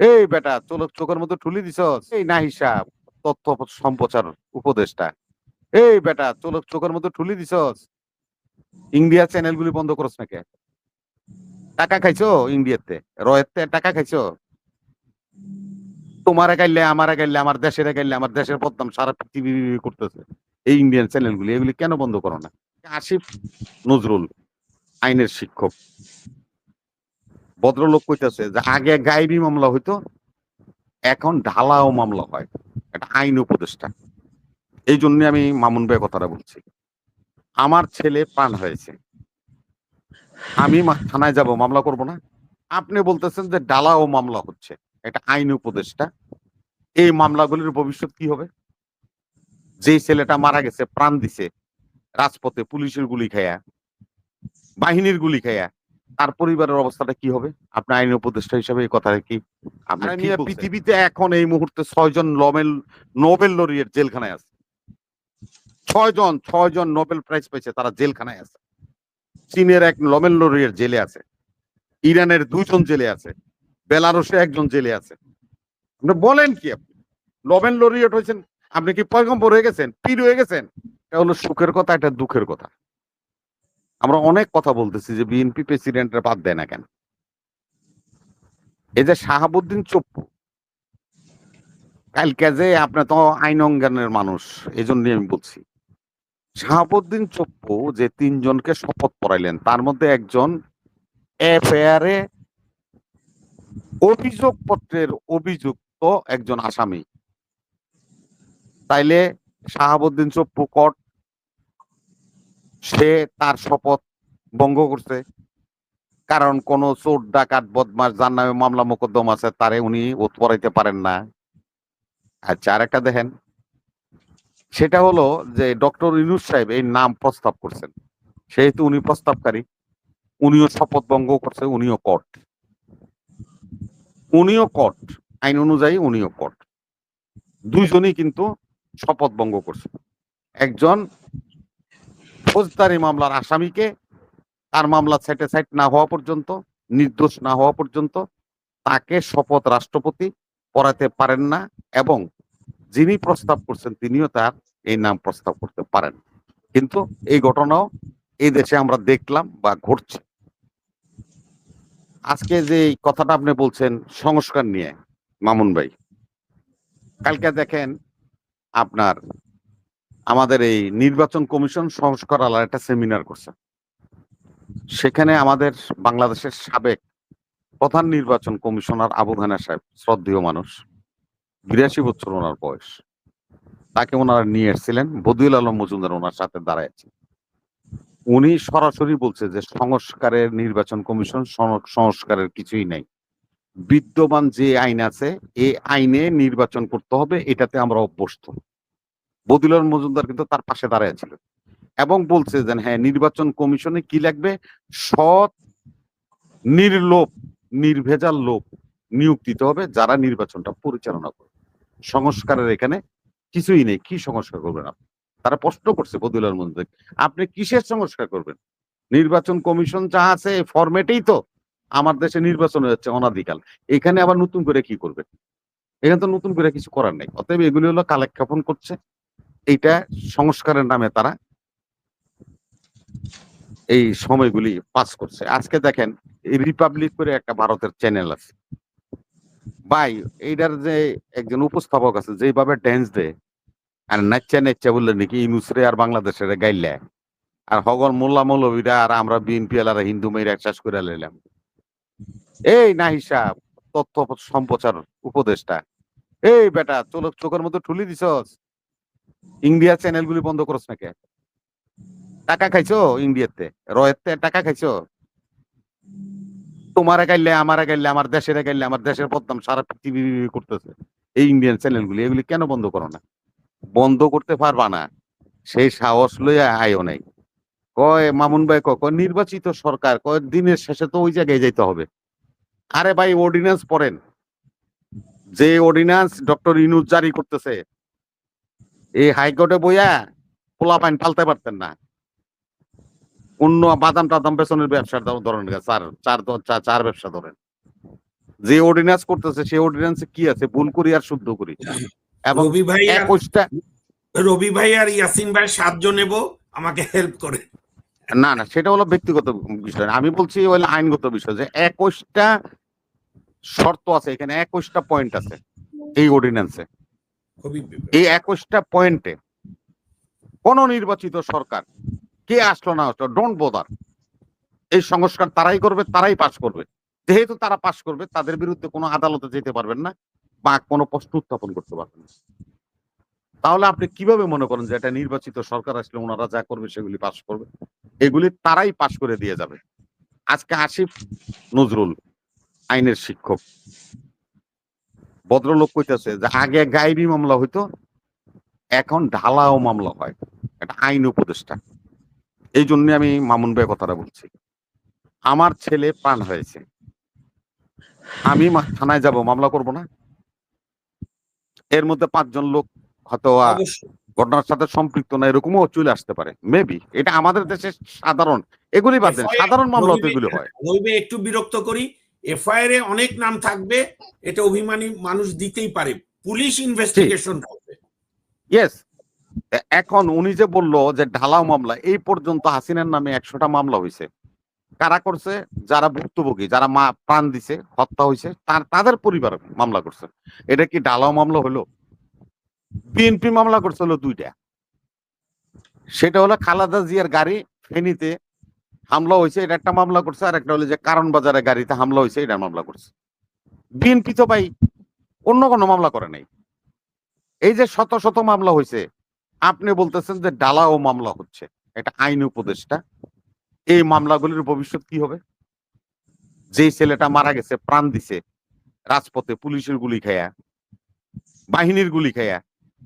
এই বেটা চোখ চোখের মধ্যে ঠুলি দিছ এই না হিসাব, তথ্য সম্প্রচার উপদেষ্টা। এই বেটা চোখ চোখের মধ্যে ঠুলি দিছ ইন্ডিয়া চ্যানেলগুলি বন্ধ করছ নাকি টাকা খাইছো ইন্ডিয়াতে? রয়েতে টাকা খাইছো? তোমার গাইলে, আমার গাইলে, আমার দেশের গাইলে, আমার দেশের বদনাম সারা পৃথিবী করতেছে। এই ইন্ডিয়ান চ্যানেলগুলি, এগুলি কেন বন্ধ করো না? আসিফ নজরুল, আইনের শিক্ষক। ভদ্রলোক কইতেছে যে আগে গাইবি মামলা হইতো, এখন ঢালাও মামলা হয়। এটা আইন উপদেষ্টা। এই জন্য আমি মামুন ভাই কথাটা বলছি। আমার ছেলে প্রাণ হয়েছে আমি থানায় যাব, মামলা করব না। আপনি বলতেছেন যে ডালাও মামলা হচ্ছে। এটা আইন উপদেষ্টা। এই মামলাগুলির ভবিষ্যৎ কি হবে? যে ছেলেটা মারা গেছে, প্রাণ দিছে, রাজপথে পুলিশের গুলি খায়া, বাহিনীর গুলি খায়া তার পরিবারের অবস্থাটা কি হবে? আপনি আইন উপদেষ্টা হিসাবে এই কথা কি। পৃথিবীতে এখন এই মুহূর্তে ছয়জন নোবেল নোবেল লরিয়েট জেলখানায় আছে। ছয়জন ছয়জন নোবেল প্রাইজ পেয়েছে তারা জেলখানায় আছে। চীনের এক নোবেল লরিয়েট জেলে আছে। ইরানের দুইজন জেলে আছে। বেলারুসে একজন জেলে আছে। আপনি বলেন কি আপনি? নোবেল লরিয়েট হয়েছেন আপনি কি পয়গম্বর হয়ে গেছেন পীর হয়ে গেছেন? এটা হলো সুখের কথা এটা দুঃখের কথা। আমরা অনেক কথা বলতেছি যে বিএনপি প্রেসিডেন্টের বাদ দেয় না কেন? এই যে শাহাবুদ্দিন চপ্পু, কালকে যে আপনি তো আইন অঙ্গনের মানুষ এই জন্যই আমি বলছি। শাহাবুদ্দিন চপ্পু যে তিনজনকে শপথ পড়াইলেন, তার মধ্যে একজন এফআইআরে অভিযোগ পত্রের অভিযুক্ত একজন আসামি। তাইলে শাহাবুদ্দিন চপ্পু কট সে তার শপথ ভঙ্গ করছে। কারণ কোন চোর, ডাকাত বদমাস যার নামে মামলা মোকদ্দম আছে, তারে উনি ওত পড়াইতে পারেন না। আচ্ছা আর একটা দেখেন। সেটা হলো যে ডক্টর ইনুস সাহেব এই নাম প্রস্তাব করছেন। সেহেতু উনি প্রস্তাবকারী, উনিও শপথ ভঙ্গ করছে, উনিও কট উনিও কট আইন অনুযায়ী উনিও কট দুইজনই কিন্তু শপথ ভঙ্গ করছে। একজন ফৌজদারি মামলার আসামিকে তার মামলা স্যাটিসাইড না হওয়া পর্যন্ত, নির্দোষ না হওয়া পর্যন্ত তাকে শপথ রাষ্ট্রপতি পড়াতে পারেন না এবং যিনি প্রস্তাব করছেন তিনিও তার এই নাম প্রস্তাব করতে পারেন। কিন্তু এই ঘটনাও এই দেশে আমরা দেখলাম বা ঘটছে। আজকে যে কথাটা আপনি বলছেন, সংস্কার নিয়ে, মামুন ভাই, কালকে দেখেন আপনার আমাদের এই নির্বাচন কমিশন সংস্কার আলার একটা সেমিনার করছে। সেখানে আমাদের বাংলাদেশের সাবেক প্রধান নির্বাচন কমিশনার আবু হানা সাহেব, শ্রদ্ধেয় মানুষ, বিরাশি বছর ওনার বয়স। তাকে ওনারা নিয়ে এসেছিলেন, বদিউল আলম মজুমদার ওনার সাথে দাঁড়াইছে উনি সরাসরি বলছে যে সংস্কারের নির্বাচন কমিশন সংস্কারের কিছুই নাই। বিদ্যমান যে আইন আছে এই আইনে নির্বাচন করতে হবে, এটাতে আমরা অভ্যস্ত। আলম মজুমদার কিন্তু তার পাশে দাঁড়াইছিল এবং বলছে যে হ্যাঁ নির্বাচন কমিশনে কি লাগবে? সৎ, নির্লোভ, নির্ভেজাল লোক নিয়োগ দিতে হবে যারা নির্বাচনটা পরিচালনা করবে। সংস্কারের এখানে কিছুই নেই। কি সংস্কার করবেন আপনি? তারা প্রশ্ন করছে বদুলার মজুমদার আপনি কিসের সংস্কার করবেন? নির্বাচন কমিশন যা আছে ফরম্যাটেই তো আমার দেশে নির্বাচন হচ্ছে অনাদিকাল। এখানে আবার নতুন করে কি করবেন? এখানে তো নতুন করে কিছু করার নেই। অতএব এগুলি হলো কালেক্ষেপণ করছে। এইটা সংস্কারের নামে তারা এই সময়গুলি পাস করছে। আজকে দেখেন রিপাবলিক করে একটা ভারতের চ্যানেল আছে। ভাই, এইটার যে একজন উপস্থাপক আছে, যেভাবে ড্যান্স দেয়, আর নাচ্চা নাচ্চা বললে নাকি ইনুসরে আর বাংলাদেশের গাইলে আর হগল মোল্লা মৌলবীরা আর আমরা বিএনপি আর হিন্দু মেয়েরা শেষ করে লাইলাম। এই না হিসাব তথ্য সম্প্রচার উপদেষ্টা। এই বেটা, চোখ চোখের মধ্যে ঠুলি দিছস। ইন্ডিয়া চ্যানেলগুলি বন্ধ করছ নাকি টাকা খাইছো ইন্ডিয়াতে? রয়েতে টাকা খাইছো? তোমার গাইলে, আমার গাইলে, আমার দেশের গাইলে, আমার দেশের বদনাম সারা পৃথিবী করতেছে। এই ইন্ডিয়ান চ্যানেলগুলি এগুলি কেন বন্ধ করো না? বন্ধ করতে পারবা না। সেই সাহস লইয়া আয়ও নাই। কয়, মামুন ভাই কয় নির্বাচিত সরকার, কয়, দিনের শেষে তো ওই জায়গায় যাইতে হবে। আরে ভাই অর্ডিন্যান্স পড়েন। যে অর্ডিন্যান্স ডক্টর ইনুজ জারি করতেছে এই হাইকোর্টে বইয়া পোলা পাইন পালতে পারতেন না। অন্য বাদাম টাদাম বেসনের ব্যবসার ধরেন চার চার চার ব্যবসা ধরেন। যে অর্ডিন্যান্স করতেছে সেই অর্ডিন্যান্সে কি আছে? ভুল করি আর শুদ্ধ করি। এবং রবি ভাই আর একুশটা রবি ভাই আর ইয়াসিন ভাই সাতজন নেব আমাকে হেল্প করে। না না সেটা হলো ব্যক্তিগত বিষয়। আমি বলছি হলো আইনগত বিষয় যে একুশটা শর্ত আছে এখানে একুশটা পয়েন্ট আছে এই অর্ডিন্যান্সে এই একুশটা পয়েন্টে কোন নির্বাচিত সরকার কে আসলো না আসলো ডোন্ট বোদার এই সংস্কার তারাই করবে, তারাই পাশ করবে। যেহেতু তারা পাশ করবে, তাদের বিরুদ্ধে কোনো আদালতে যেতে পারবেন না বা কোনো প্রশ্ন উত্থাপন করতে পারবেন না। তাহলে আপনি কীভাবে মনে করেন যে এটা নির্বাচিত সরকার আসলে ওনারা যা করবে সেগুলি পাশ করবে? এগুলি তারাই পাশ করে দিয়ে যাবে। আজকে আসিফ নজরুল, আইনের শিক্ষক। ভদ্রলোক কইতেছে যে আগে গাইবি মামলা হইতো এখন ঢালাও মামলা হয়। এটা আইন উপদেষ্টা। এই জন্য আমি মামুন ভাই কথাটা বলছি। আমার ছেলে প্রাণ হয়েছে আমি থানায় যাব মামলা করব না? এর মধ্যে পাঁচজন লোক হয়তো ঘটনার সাথে সম্পৃক্ত না এরকমও চলে আসতে পারে। মেবি এটা আমাদের দেশে সাধারণ। এগুলি বাদ সাধারণ মামলা এগুলো হয়। একটু বিরক্ত করি। এফআইআর এ অনেক নাম থাকবে এটা অভিমানী মানুষ দিতেই পারে। পুলিশ ইনভেস্টিগেশন করবে। ইয়েস এখন উনি যে বলল যে ঢালাও মামলা এই পর্যন্ত হাসিনার নামে একশোটা মামলা হয়েছে কারা করছে? যারা ভুক্তভোগী যারা মা প্রাণ দিছে হত্যা হয়েছে তার তাদের পরিবার মামলা করছে। এটা কি ঢালাও মামলা হলো? বিএনপি মামলা করছে হলো দুইটা। সেটা হলো খালাদা জিয়ার গাড়ি ফেনীতে হামলা হয়েছে এটা একটা মামলা করছে, আর একটা হলো যে কারণ বাজারে গাড়িতে হামলা হয়েছে এটা মামলা করছে। বিএনপি তো ভাই অন্য কোনো মামলা করে নাই। এই যে শত শত মামলা হয়েছে আপনি বলতেছেন যে ডালাও মামলা হচ্ছে, এটা আইন উপদেষ্টা, এই মামলাগুলির ভবিষ্যৎ কি হবে? যেই ছেলেটা মারা গেছে, প্রাণ দিছে, রাজপথে পুলিশের গুলি খায়া, বাহিনীর গুলি খায়া,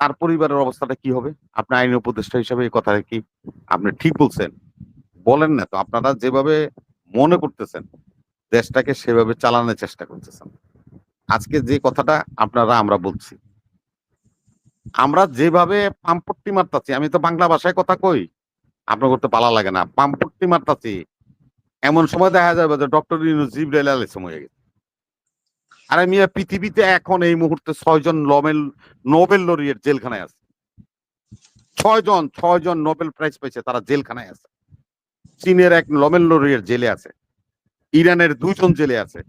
তার পরিবারের অবস্থাটা কি হবে? আপনি আইন উপদেষ্টা হিসাবে এই কথাটা কি আপনি ঠিক বলছেন? বলেন না, তো আপনারা যেভাবে মনে করতেছেন, দেশটাকে সেভাবে চালানোর চেষ্টা করতেছেন। আজকে যে কথাটা আপনারা, আমরা বলছি। আমরা যেভাবে পাম্পট্টি মারতাছি, আমি তো বাংলা ভাষায় কথা কই আপনার করতে পালা লাগে না। পাম্পট্টি মারতাছি, এমন সময় দেখা যাবে যে ডক্টর ইউনুস জিব্রাইল আলাইহিস হয়ে গেছে। আরে মিয়া, পৃথিবীতে এখন এই মুহূর্তে ছয়জন নোবেল নোবেল লরিয়েট জেলখানায় আছে। ছয়জন ছয়জন নোবেল প্রাইজ পেয়েছে তারা জেলখানায় আছে। চীনের এক লরিয়েট জেলে আছে। ইরানের দুইজন জেলে আছে।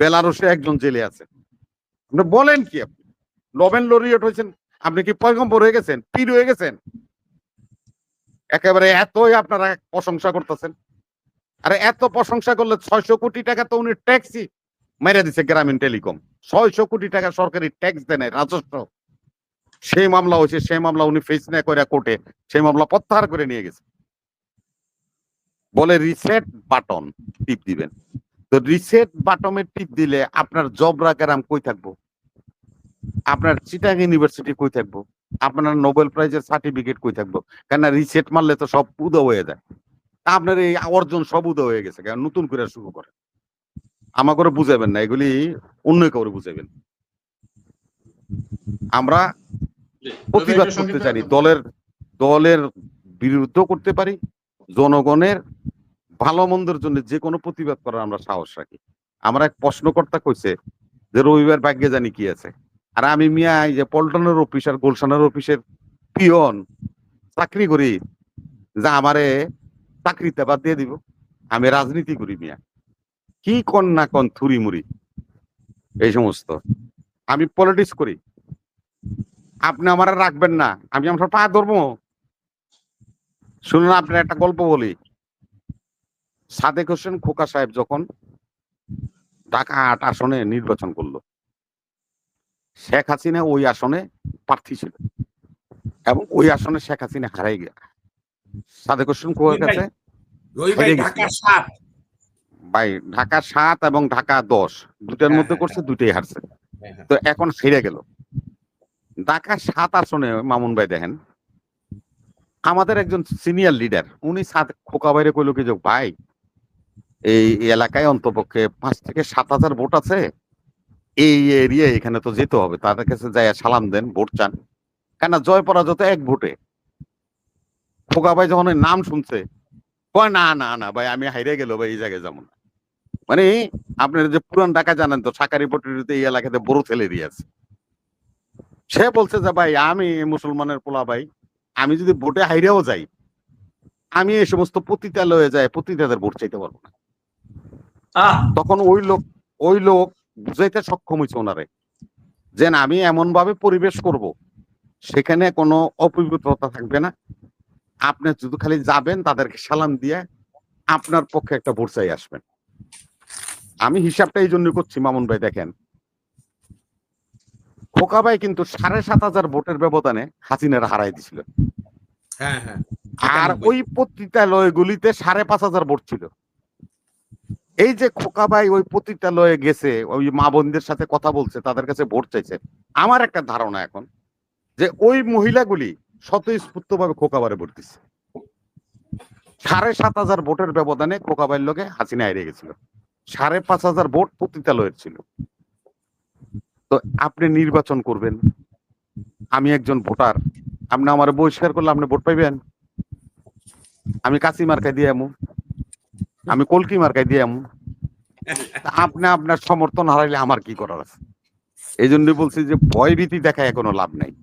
বেলারুসে একজন জেলে আছে। বলেন কি আপনি? লরিয়েট হয়েছেন। আপনি কি পয়গম্বর হয়ে গেছেন? পীর হয়ে গেছেন? একেবারে এতই আপনারা প্রশংসা করতেছেন। আরে এত প্রশংসা করলে ছয়শো কোটি টাকা তো উনি ট্যাক্সই মেরে দিছে গ্রামীণ টেলিকম। ছয়শো কোটি টাকা সরকারি ট্যাক্স দেন রাজস্ব। সেই মামলা হয়েছে, সেই মামলা উনি ফেস না করে কোর্টে, সেই মামলা প্রত্যাহার করে নিয়ে গেছে। বলে রিসেট বাটন টিপ দিবেন। তো রিসেট বাটনে টিপ দিলে আপনার জবরা গ্রাম কই থাকব? আপনার চিটাং ইউনিভার্সিটি কই থাকব? আপনার নোবেল প্রাইজের সার্টিফিকেট কই থাকব? কেন রিসেট মারলে তো সব উদা হয়ে যায়। আপনার এই অর্জন সব উদা হয়ে গেছে কেন নতুন করে শুরু করে আমাকে বুঝাবেন না এগুলি অন্য করে বুঝাবেন। আমরা প্রতিবাদ করতে জানি দলের দলের বিরুদ্ধ করতে পারি জনগণের ভালো মন্দের জন্য যে কোনো প্রতিবাদ করার আমরা সাহস রাখি। আমরা এক প্রশ্নকর্তা কইছে যে, রবিবার ভাগ্যে জানি কি আছে? আর আমি মিয়া, এই যে পল্টনের অফিস আর গুলশানের অফিসের পিয়ন, চাকরি করি, যা আমারে চাকরিতে বাদ দিয়ে দিব। আমি রাজনীতি করি মিয়া। কি কন না কন থুরি মুড়ি? এই সমস্ত। আমি পলিটিক্স করি। আপনি আমার রাখবেন না। আমি আমার পা ধরবো। শুনুন আপনার একটা গল্প বলি। সাদেক হোসেন খোকা সাহেব যখন ঢাকা আট আসনে নির্বাচন করল শেখ হাসিনা ওই আসনে প্রার্থী ছিল এবং ওই আসনে শেখ হাসিনা হারাই গেল। সাদেক হোসেন খোকার কাছে ভাই ঢাকা সাত এবং ঢাকা দশ দুটার হ্যাঁ, মধ্যে হ্যাঁ, করছে দুটাই হারছে। তো এখন হেরে গেল। ঢাকা সাত আসনে মামুন ভাই দেখেন আমাদের একজন সিনিয়র লিডার উনি খোকা বাইরে কইলো কি যে, ভাই, এই এলাকায় অন্তপক্ষে পাঁচ থেকে সাত হাজার ভোট আছে। এই এরিয়া এখানে তো যেতে হবে। তাদের কাছে যাই সালাম দেন, ভোট চান। কেন জয় পরাজয় এক ভোটে। খোকা ভাই যখন নাম শুনছে, কয়, না না না, ভাই, আমি হাইরে গেল, ভাই, এই জায়গায় যাব না। মানে আপনার যে পুরান ঢাকা জানেন তো সাকারি পট্টিতে এই এলাকাতে বড় ছেলে দিয়েছে সে বলছে যে, ভাই, আমি মুসলমানের পোলা ভাই আমি যদি ভোটে হাইরেও যাই আমি এই সমস্ত পতিতালয়ে যাই পতিতাদের ভোট চাইতে পারব না। তখন ওই লোক ওই লোক বুঝাইতে সক্ষম হয়েছে ওনারে। যে আমি এমন ভাবে পরিবেশ করব সেখানে কোনো অপবিত্রতা থাকবে না। আপনি শুধু খালি যাবেন তাদেরকে সালাম দিয়ে আপনার পক্ষে একটা ভোট চাই আসবেন। আমি হিসাবটা এই জন্য করছি মামুন ভাই দেখেন। খোকা ভাই কিন্তু সাড়ে সাত হাজার ভোটের ব্যবধানে হাসিনার হারাই দিছিল। হ্যাঁ হ্যাঁ। আর। ওই পতিতালয়গুলিতে সাড়ে পাঁচ হাজার ভোট ছিল। এই যে খোকা ভাই ওই পতিতালয়ে গেছে ওই মা বোনদের সাথে কথা বলছে তাদের কাছে ভোট চাইছে আমার একটা ধারণা এখন যে ওই মহিলাগুলি স্বতঃস্ফূর্ত ভাবে খোকাবারে ভোট দিচ্ছে। সাড়ে সাত হাজার ভোটের ব্যবধানে খোকাবাইয়ের লোকে হাসিনা হারিয়ে গেছিল। সাড়ে পাঁচ হাজার ভোট পতিতালয়ের ছিল। তো আপনি নির্বাচন করবেন। আমি একজন ভোটার। আপনি আমার বহিষ্কার করলে আপনি ভোট পাইবেন? আমি কাশি মার্কায় দিয়ে আমু। আমি কলকি মার্কায় দিয়ে আমু। আপনি আপনার সমর্থন হারাইলে আমার কি করার আছে? এই জন্য বলছি যে ভয় ভীতি দেখায় কোনো লাভ নাই।